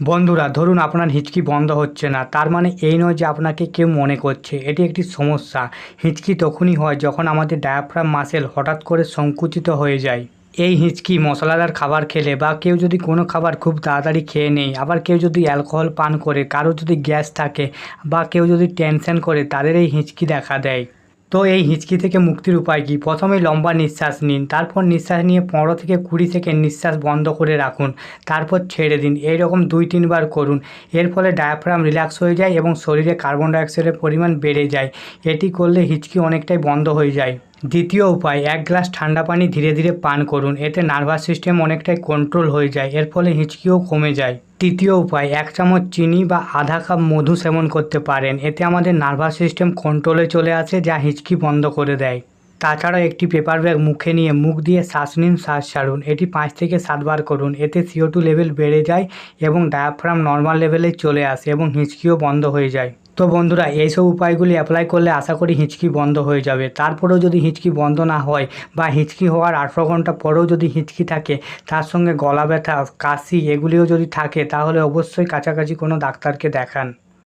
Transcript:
বন্ধুরা, ধরুন আপনার হিচকি বন্ধ হচ্ছে না, তার মানে এই নয় যে আপনাকে কেউ মনে করছে। এটি একটি সমস্যা। হিচকি তখনই হয় যখন আমাদের ডায়াফ্রাম মাসেল হঠাৎ করে সংকুচিত হয়ে যায়। এই হিচকি মশলাদার খাবার খেলে বা কেউ যদি কোনো খাবার খুব তাড়াতাড়ি খেয়ে নেয়, আবার কেউ যদি অ্যালকোহল পান করে কারও যদি গ্যাস থাকে বা কেউ যদি টেনশন করে, তাদের এই হিচকি দেখা দেয়। তো এই হিঁচকি থেকে মুক্তির উপায় কী? প্রথমে লম্বা নিঃশ্বাস নিন, তারপর নিঃশ্বাস নিয়ে পনেরো থেকে কুড়ি সেকেন্ড নিঃশ্বাস বন্ধ করে রাখুন, তারপর ছেড়ে দিন এই রকম দুই তিনবার করুন। এর ফলে ডায়াফ্রাম রিল্যাক্স হয়ে যায় এবং শরীরে কার্বন ডাইঅক্সাইডের পরিমাণ বেড়ে যায়। এটি করলে হিঁচকি অনেকটাই বন্ধ হয়ে যায়। দ্বিতীয় উপায়, এক গ্লাস ঠান্ডা পানি ধীরে ধীরে পান করুন। এতে নার্ভাস সিস্টেম অনেকটাই কন্ট্রোল হয়ে যায়, এর ফলে হিচকিও কমে যায়। তৃতীয় উপায়, এক চামচ চিনি বা আধা কাপ মধু সেবন করতে পারেন। এতে আমাদের নার্ভাস সিস্টেম কন্ট্রোলে চলে আসে, যা হিচকি বন্ধ করে দেয়। তাছাড়া একটি পেপার ব্যাগ মুখে নিয়ে মুখ দিয়ে শ্বাস নিন, শ্বাস ছাড়ুন। এটি পাঁচ থেকে সাতবার করুন। এতে সিও টু লেভেল বেড়ে যায় এবং ডায়াফ্রাম নর্মাল লেভেলে চলে আসে এবং হিঁচকিও বন্ধ হয়ে যায়। তো বন্ধুরা, এইসব উপায়গুলি অ্যাপ্লাই করলে আশা করি হিঁচকি বন্ধ হয়ে যাবে। তারপরেও যদি হিঁচকি বন্ধ না হয় বা হিঁচকি হওয়ার আঠেরো ঘণ্টা পরেও যদি হিঁচকি থাকে, তার সঙ্গে গলা ব্যথা, কাশি এগুলিও যদি থাকে, তাহলে অবশ্যই কাছাকাছি কোনো ডাক্তারকে দেখান।